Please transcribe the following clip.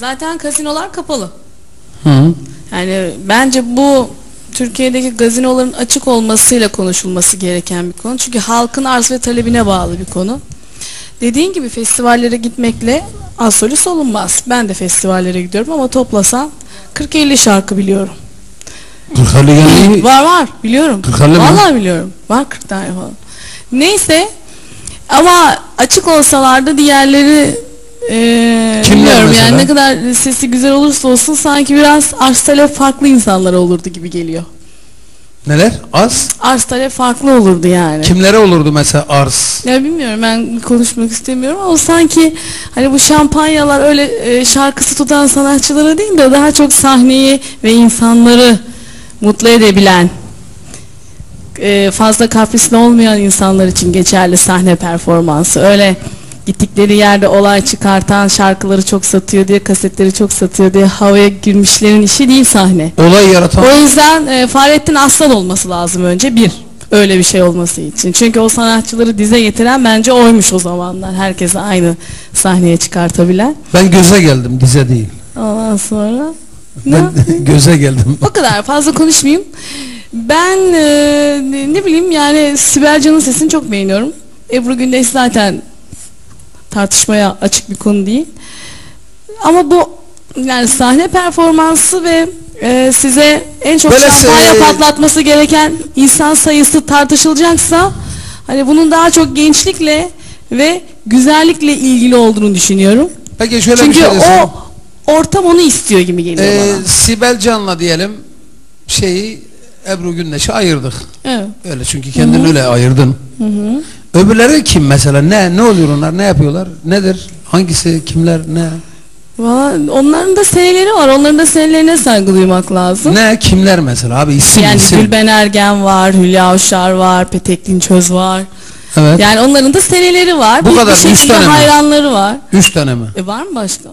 Zaten kasinolar kapalı. Hı. Yani bence bu Türkiye'deki gazinoların açık olmasıyla konuşulması gereken bir konu. Çünkü halkın arz ve talebine bağlı bir konu. Dediğin gibi festivallere gitmekle asolü olunmaz. Ben de festivallere gidiyorum ama toplasan 40-50 şarkı biliyorum. 40 geldi. Var var biliyorum. 40 mi? Vallahi biliyorum. Var 40 tane falan. Neyse ama açık olsalardı diğerleri e, Kimler bilmiyorum mesela? yani ne kadar sesi güzel olursa olsun sanki biraz arz talep farklı insanlar olurdu gibi geliyor. Neler? Az. Arz talep farklı olurdu yani. Kimlere olurdu mesela arz? Ya bilmiyorum ben konuşmak istemiyorum ama sanki hani bu şampanyalar öyle e, şarkısı tutan sanatçılara değil de daha çok sahneyi ve insanları mutlu edebilen e, fazla kaprisli olmayan insanlar için geçerli sahne performansı. Öyle gittikleri yerde olay çıkartan şarkıları çok satıyor diye kasetleri çok satıyor diye havaya girmişlerin işi değil sahne. Olay yaratan. O yüzden e, Fahrettin Aslan olması lazım önce bir. Öyle bir şey olması için. Çünkü o sanatçıları dize getiren bence oymuş o zamanlar. Herkesi aynı sahneye çıkartabilen. Ben göze geldim dize değil. Ondan sonra ne? Ben göze geldim. o kadar fazla konuşmayayım. Ben e, ne, bileyim yani Sibel Can'ın sesini çok beğeniyorum. Ebru Gündeş zaten tartışmaya açık bir konu değil. Ama bu yani sahne performansı ve e, size en çok Böyle şampanya se- patlatması gereken insan sayısı tartışılacaksa hani bunun daha çok gençlikle ve güzellikle ilgili olduğunu düşünüyorum. Peki şöyle Çünkü bir şey desem. o ortam onu istiyor gibi geliyor Ee, bana. Sibel Can'la diyelim şeyi Ebru Gündeş'i ayırdık. Evet. Öyle çünkü kendini öyle ayırdın. Hı hı. Öbürleri kim mesela? Ne ne oluyor onlar? Ne yapıyorlar? Nedir? Hangisi? Kimler? Ne? Valla onların da seneleri var. Onların da senelerine saygı duymak lazım. Ne? Kimler mesela? Abi isim yani isim. Gülben Ergen var, Hülya Avşar var, Petek Dinçöz var. Evet. Yani onların da seneleri var. Bu Bir- kadar, bir üç şekilde tane mi? hayranları var. Üç tane mi? E var mı başka?